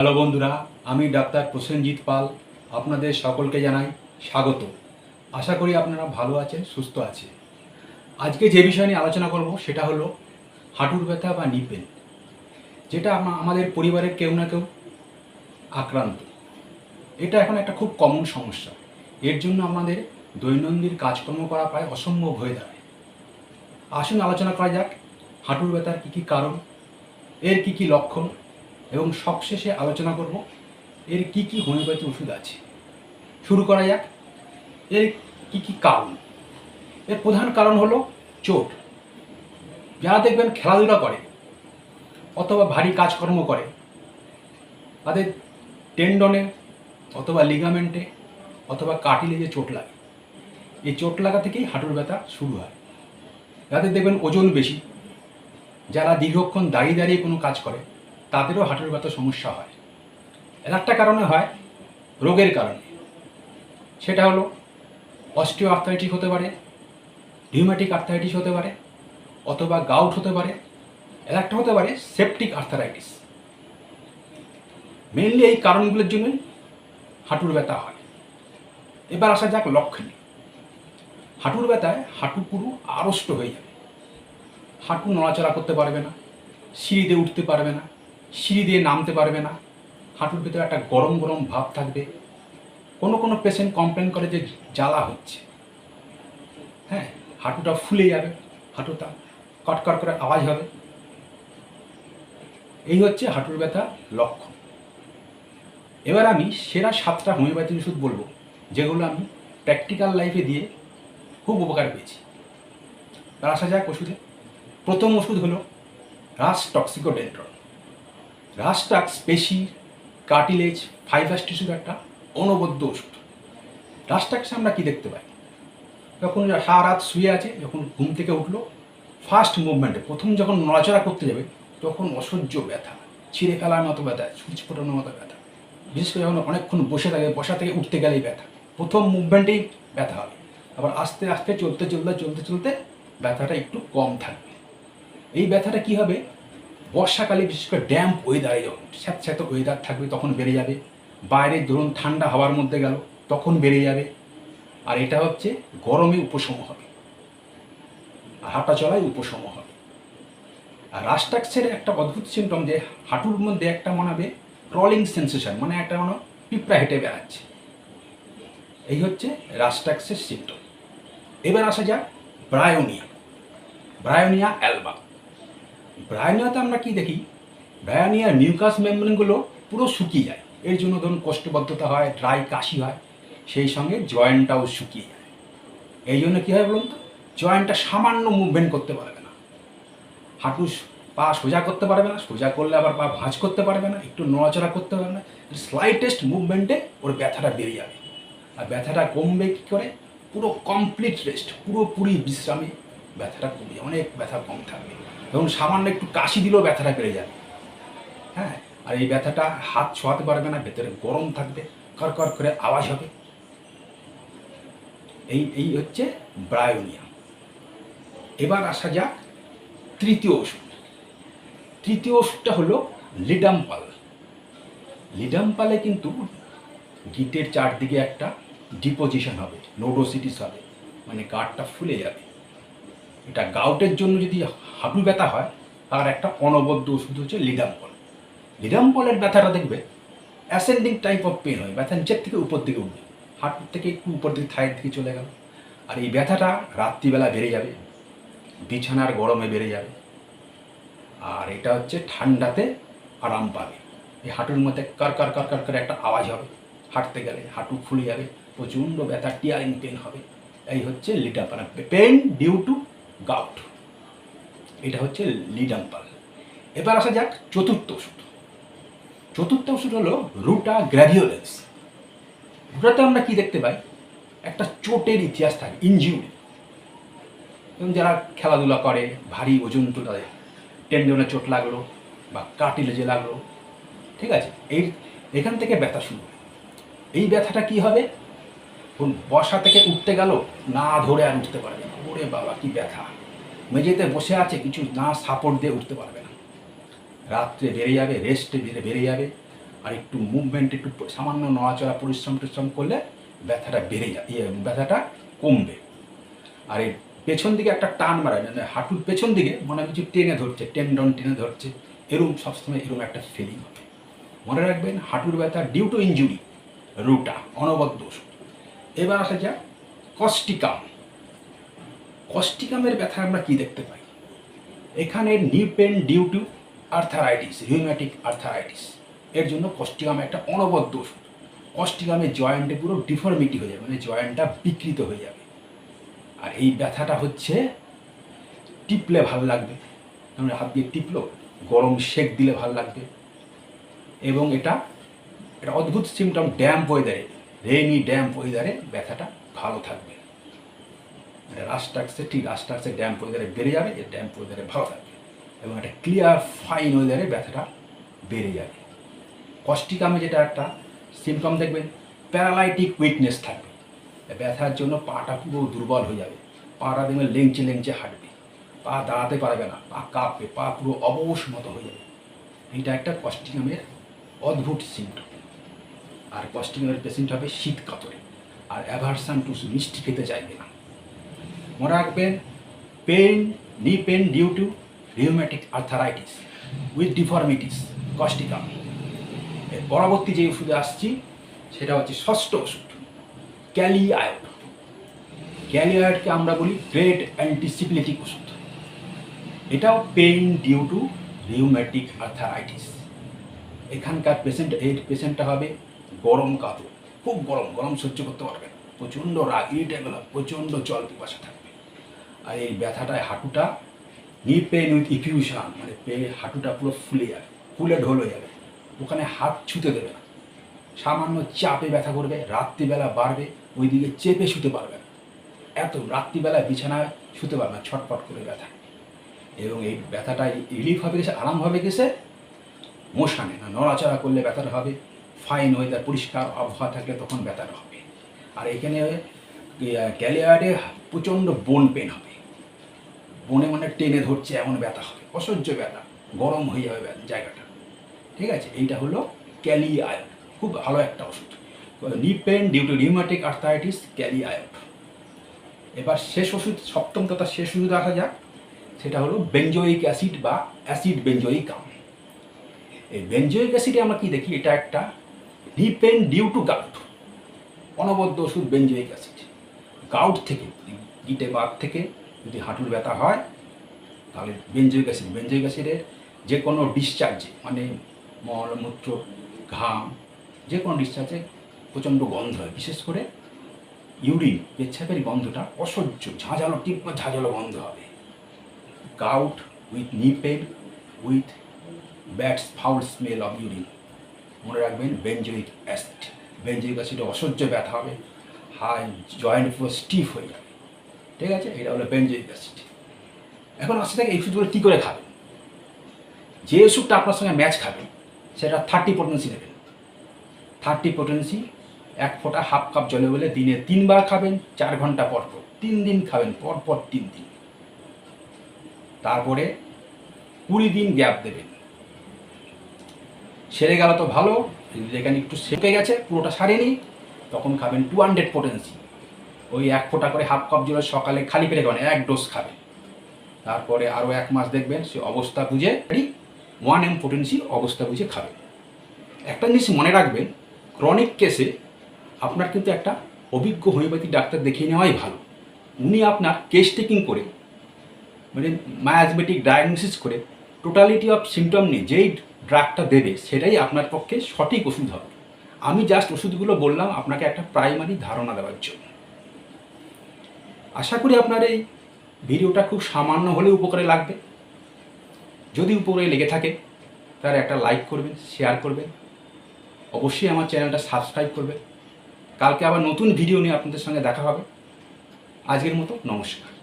Hello বন্ধুরা, আমি doctor Prosenjit পাল, আপনাদের সকলকে জানাই স্বাগত। আশা করি আপনারা ভালো আছেন, সুস্থ আছে আজকে যে বিষয় নিয়ে আলোচনা করব, সেটা হলো হাঁটুর ব্যথা বা নিপেন যেটা আমাদের পরিবারের কেউ না কেউ আক্রান্ত। এটা এখন একটা খুব কমন সমস্যা। এর জন্য আমাদের দৈনন্দিন কাজকর্ম করা প্রায় অসম্ভব হয়ে দাঁড়ায়। আসুন আলোচনা করা যাক, হাঁটুর ব্যথার কী কী কারণ, এর কী কী লক্ষণ এবং সবশেষে আলোচনা করব, এর কি কি হোমিওপ্যাথি ওষুধ আছে? শুরু করা যাক। এর কি কি কারণ? এর প্রধান কারণ হলো চোট। যারা দেখবেন খেলাধুলা করে অথবা ভারী কাজকর্ম করে, তাদের টেন্ডনে অথবা লিগামেন্টে অথবা কাটিলেজে চোট লাগে, এই চোট লাগা থেকেই হাঁটুর ব্যথা শুরু হয়। যাদের দেখবেন ওজন বেশি, যারা দীর্ঘক্ষণ দাঁড়িয়ে দাঁড়িয়ে কোনো কাজ করে তাদেরও হাঁটুর ব্যথা সমস্যা হয়। এর একটা কারণে হয়, রোগের কারণে। সেটা হলো অস্টিও আর্থারাইটিস হতে পারে রিউম্যাটিক আর্থারাইটিস হতে পারে, অথবা গাউট হতে পারে, এর একটা হতে পারে সেপটিক আর্থারাইটিস মেনলি এই কারণগুলোর জন্যই হাঁটুর ব্যথা হয়। এবার আসা যাক লক্ষণে। হাঁটুর ব্যথায় হাঁটু পুরো আড়ষ্ট হয়ে যাবে। হাঁটু নড়াচড়া করতে পারবে না সিঁড়ি দিয়ে উঠতে পারবে না সিঁড়ি দিয়ে নামতে পারবে না। হাঁটুর ভিতরে একটা গরম গরম ভাব থাকবে। কোনো কোনো পেশেন্ট কমপ্লেন করে যে জ্বালা হচ্ছে। হ্যাঁ হাঁটুটা ফুলে যাবে, হাঁটুটা কটকট করে আওয়াজ হবে। এই হচ্ছে হাঁটুর ব্যথা লক্ষণ। এবার আমি সেরা সাতটা হোমিওপ্যাথি ওষুধ বলব, যেগুলো আমি প্র্যাকটিক্যাল লাইফে দিয়ে খুব উপকার পেয়েছি। এবার আসা যাক ওষুধে। প্রথম ওষুধ হলো রাস টক্সিকোডেন্ড্রন রাসটাক্স পেশি কার্টিলেজ ফাইবাস টিস্যুর একটা অনবদ্য ওষুধ। রাসটাক্সে আমরা কি দেখতে পাই? যখন সারা রাত শুয়ে আছে, যখন ঘুম থেকে উঠল ফার্স্ট মুভমেন্টে প্রথম যখন নড়াচড়া করতে যাবে, তখন অসহ্য ব্যথা, ছিঁড়ে ফেলার মতো ব্যথা সুইচ ফোটানোর মতো ব্যথা। বিশেষ করে যখন অনেকক্ষণ বসে থাকে, বসা থেকে উঠতে গেলেই ব্যথা। প্রথম মুভমেন্টেই ব্যথা হবে। আবার আস্তে আস্তে, চলতে চলতে চলতে চলতে ব্যথাটা একটু কম থাকবে। এই ব্যথাটা কি হবে? বর্ষাকালে বিশেষ করে ড্যাম্প ওয়েদারে যখন স্যাঁতস্যাঁতে ওয়েদার থাকবে তখন বেড়ে যাবে। বাইরে ধরুন ঠান্ডা হাওয়ার মধ্যে গেল, তখন বেড়ে যাবে। আর এটা হচ্ছে গরমে উপশম হবে। হাঁটা চলায় উপশম হবে। আর রাস্টাক্সের একটা অদ্ভুত সিমটম যে হাঁটুর মধ্যে একটা মনে হবে ক্রলিং সেন্সেশন মানে একটা মনে পিঁপড়া হেঁটে বেড়াচ্ছে। এই হচ্ছে রাস্টাক্সের সিমটম এবার আসা যাক ব্রায়োনিয়া। Bryonia Alba. ব্রায়োনিয়াতে আমরা কি দেখি? ব্রায়োনিয়ার নিউকাস মেমব্রেনগুলো পুরো শুকিয়ে যায়। এর জন্য ধরুন কোষ্ঠবদ্ধতা হয়, ড্রাই কাশি হয়, সেই সঙ্গে জয়েন্টটাও শুকিয়ে যায়। এই জন্য কী হয় বলুন তো? জয়েন্টটা সামান্য মুভমেন্ট করতে পারবে না। হাঁটু পা সোজা করতে পারবে না, সোজা করলে আবার পা ভাঁজ করতে পারবে না, একটু নড়াচড়া করতে পারবে না। স্লাইটেস্ট মুভমেন্টে ওর ব্যথাটা বেড়ে যাবে। আর ব্যথাটা কমবে কী করে? পুরো কমপ্লিট রেস্ট পুরোপুরি বিশ্রামে ব্যথাটা কমে যাবে, অনেক ব্যথা কম থাকবে। ধরুন সামান্য একটু কাশি দিলেও ব্যথাটা বেড়ে যাবে হ্যাঁ আর এই ব্যথাটা হাত ছোঁয়াতে পারবে না, ভেতরে গরম থাকবে, কর কর আওয়াজ হবে। এই এই হচ্ছে ব্রায়োনিয়া। এবার আসা যাক তৃতীয় ওষুধ। তৃতীয় ওষুধটা হলো লিডাম্পাল। লিডাম্পালে কিন্তু গিটের চারদিকে একটা ডিপোজিশন হবে, নোডোসিটিস হবে মানে গাঢ়টা ফুলে যাবে। এটা গাউটের জন্য যদি হাঁটু ব্যথা হয়, তার একটা অনবদ্য ওষুধ হচ্ছে লিডাম্পল। লিডাম্পলের ব্যথাটা দেখবে অ্যাসেন্ডিং টাইপ অফ পেন হয়, ব্যথা নিচের থেকে উপর দিকে উঠবে, হাঁটুর থেকে একটু উপর দিকে, থায়ের দিকে চলে গেল। আর এই ব্যথাটা রাত্রিবেলা বেড়ে যাবে, বিছানার গরমে বেড়ে যাবে। আর এটা হচ্ছে ঠান্ডাতে আরাম পাবে। এই হাঁটুর মধ্যে কার কার কার কার করে একটা আওয়াজ হবে, হাঁটতে গেলে হাঁটু ফুলে যাবে, প্রচণ্ড ব্যথা টিয়ারিং পেন হবে। এই হচ্ছে লিডাম্পাল। পেন ডিউ টু গাউট এটা হচ্ছে লিডাম্পাল এবার আসা যাক চতুর্থ ওষুধ। চতুর্থ ওষুধ হলো রুটা গ্র্যাভিওলেন্স। রুটাতে আমরা কি দেখতে পাই? একটা চোটের ইতিহাস থাকে ইনজিউরি এবং যারা খেলাধুলা করে, ভারী ওজন তো তাদের টেন্ডনে চোট লাগল বা কাটিলেজে লাগল, ঠিক আছে? এই এখান থেকে ব্যথা শুরু এই ব্যথাটা কি হবে? বসা থেকে উঠতে গেল, না ধরে আর উঠতে পারবে না। ওরে বাবা, কি ব্যথা। মেঝেতে বসে আছে কিছু না সাপোর্ট দিয়ে উঠতে পারবে না। রাত্রে বেড়ে যাবে রেস্টে বেড়ে বেড়ে যাবে। আর একটু মুভমেন্ট একটু সামান্য নড়াচড়া, পরিশ্রম টরিশ্রম করলে ব্যথাটা বেড়ে যায় ইয়ে ব্যথাটা কমবে। আর এই পেছন দিকে একটা টান মারা মানে হাঁটুর পেছন দিকে মনে কিছু টেনে ধরছে টেন্ডন টেনে ধরছে। এরকম সবসময় এরকম একটা ফিলিং হবে। মনে রাখবেন, হাঁটুর ব্যথা ডিউ টু ইঞ্জুরি রুটা অনবদ্য এবার আসা যাক কস্টিকাম কস্টিকামের ব্যথা আমরা কি দেখতে পাই? এখানে knee pain due to arthritis, rheumatic arthritis. এর জন্য কস্টিকাম একটা অনবদ্য ওষুধ। কস্টিকামের জয়েন্টে পুরো ডিফর্মিটি হয়ে যাবে মানে জয়েন্টটা বিকৃত হয়ে যাবে। আর এই ব্যথাটা হচ্ছে টিপলে ভালো লাগবে। মানে হাত দিয়ে টিপলো, গরম শেক দিলে ভালো লাগবে। এবং এটা এটা অদ্ভুত সিমটম ড্যাম্প ওয়েদারে রেইনি ড্যাম্প ওয়েদারে ব্যথাটা ভালো থাকবে। রাস্টাক্সে ঠিক রাস্টাক্সে ড্যাম্প ওয়েদারে বেড়ে যাবে এর ড্যাম্প ওয়েদারে ভালো থাকবে। এবং একটা ক্লিয়ার ফাইন ওয়েদারে ব্যথাটা বেড়ে যাবে। কষ্টিকামে যেটা একটা সিমটম দেখবেন প্যারালাইটিক উইকনেস থাকবে। ব্যথার জন্য পাটা পুরো দুর্বল হয়ে যাবে। পাটা দেখবেন লেংচে লেংচে হাঁটবে। পা দাঁড়াতে পারবে না, পা কাঁপবে, পা পুরো অবশ মতো হয়ে যাবে। এইটা একটা কস্টিকামের অদ্ভুত সিমটম আর কস্টিকামের পেশেন্ট হবে শীত কাতরে আর অ্যাভারসান টু মিষ্টি খেতে চাইবে না। মনে রাখবেন pain knee pain due to rheumatic arthritis with deformities causticum এর পরবর্তী যে ওষুধে আসছি, সেটা হচ্ছে ষষ্ঠ ওষুধ, ক্যালিআয়ড। ক্যালিআয়ডকে আমরা বলি গ্রেট অ্যান্টিসিপিলেটিক ওষুধ। এটাও pain due to rheumatic arthritis এখানকার পেশেন্ট এই পেশেন্টটা হবে গরম কাতর খুব গরম গরম সহ্য করতে পারবে না। প্রচণ্ড রাগ ইরিটেবল হবে প্রচণ্ড জল পিপাসা থাকবে আর এই ব্যথাটায় হাঁটুটা নি পেন উইথ ইফিউশন মানে পে হাঁটুটা পুরো ফুলে যাবে, ফুলে ঢোল হয়ে যাবে। ওখানে হাত ছুতে দেবে না। সামান্য চাপে ব্যথা করবে, রাত্রিবেলা বাড়বে, ওইদিকে চেপে শুতে পারবে না। এত রাত্রিবেলা বিছানায় শুতে পারবে না, ছটফট করে ব্যথা। এবং এই ব্যথাটা রিলিফ হবে গেছে আরাম হবে গেছে মশানে, না নড়াচড়া করলে ব্যথাটা হবে ফাইন ওয়েদার পরিষ্কার আবহাওয়া থাকলে তখন ব্যথাটা হবে। আর এখানে ক্যালিয়ার্ডে প্রচণ্ড বোন পেন হবে। বনে মনে টেনে ধরছে, এমন ব্যথা হবে, অসহ্য ব্যথা, গরম হয়ে যাবে জায়গাটা। ঠিক আছে? এইটা হলো ক্যালি আয়ন খুব ভালো একটা ওষুধ। Knee pain due to rheumatic arthritis Kelly আয়ন এবার শেষ ওষুধ, সপ্তম তথা শেষ ওষুধ আসা যাক। সেটা হলো বেঞ্জোয়িক অ্যাসিড বা অ্যাসিড বেঞ্জোইক আম। এই বেঞ্জোইক অ্যাসিডে আমরা কি দেখি? এটা একটা নি পেন, ডিউ টু গাউট। অনবদ্য ওষুধ বেঞ্জোইক অ্যাসিড। গাউট থেকে, গিটে বাদ থেকে যদি হাঁটুর ব্যথা হয়, তাহলে বেঞ্জোইক অ্যাসিড বেঞ্জোইক অ্যাসিডের যে কোনো ডিসচার্জে মানে মলমূত্র ঘাম যে কোনো ডিসচার্জে প্রচণ্ড গন্ধ হয়। বিশেষ করে ইউরিন পেচ্ছাপের গন্ধটা অসহ্য, ঝাঁঝালো, তীব্র ঝাঁঝালো গন্ধ হবে। Gout with knee pain with bad foul smell of urine মনে রাখবেন বেঞ্জোইক অ্যাসিড বেঞ্জোইক অ্যাসিডে অসহ্য ব্যথা হবে, হাই জয়েন্ট পুরো স্টিফ হয়ে যাবে। ঠিক আছে? এটা হলো বেঞ্জোইক অ্যাসিড এখন আসতে থাকে এই ওষুধগুলো কী করে খাবেন যে ওষুধটা আপনার সঙ্গে ম্যাচ খাবে, সেটা থার্টি পোটেন্সি নেবেন থার্টি পোটেন্সি এক ফোঁটা হাফ কাপ জলে বলে দিনে তিনবার খাবেন, চার ঘণ্টা পর পর। তিন দিন খাবেন, পর পর তিন দিন। তারপরে কুড়ি দিন গ্যাপ দেবেন। সেরে গেল তো ভালো যেখানে একটু সেপে গেছে, পুরোটা সারেনি, তখন খাবেন টু হান্ড্রেড পোটেন্সি ওই এক ফোঁটা করে হাফ কাপ জলে সকালে খালি পেটে খাবেন, এক ডোজ খাবেন। তারপরে আরও এক মাস দেখবেন সে অবস্থা বুঝে ওয়ান এম পোটেন্সি অবস্থা বুঝে খাবে একটা জিনিস মনে রাখবেন ক্রনিক কেসে আপনার কিন্তু একটা অভিজ্ঞ হোমিওপ্যাথি ডাক্তার দেখিয়ে নেওয়াই ভালো। উনি আপনার কেস টেকিং করে মানে মায়াজমেটিক ডায়াগনোসিস করে টোটালিটি অফ সিমটম নিয়ে যেই ড্রাগটা দেবে, সেটাই আপনার পক্ষে সঠিক ওষুধ হবে। আমি জাস্ট ওষুধগুলো বললাম, আপনাকে একটা প্রাইমারি ধারণা দেওয়ার জন্য। আশা করি আপনার এই ভিডিওটা খুব সামান্য হলেও উপকারে লাগবে। যদি উপকারে লেগে থাকে তার একটা লাইক করবেন শেয়ার করবেন। অবশ্যই আমার চ্যানেলটা সাবস্ক্রাইব করবেন। কালকে আবার নতুন ভিডিও নিয়ে আপনাদের সঙ্গে দেখা হবে। আজকের মতো নমস্কার।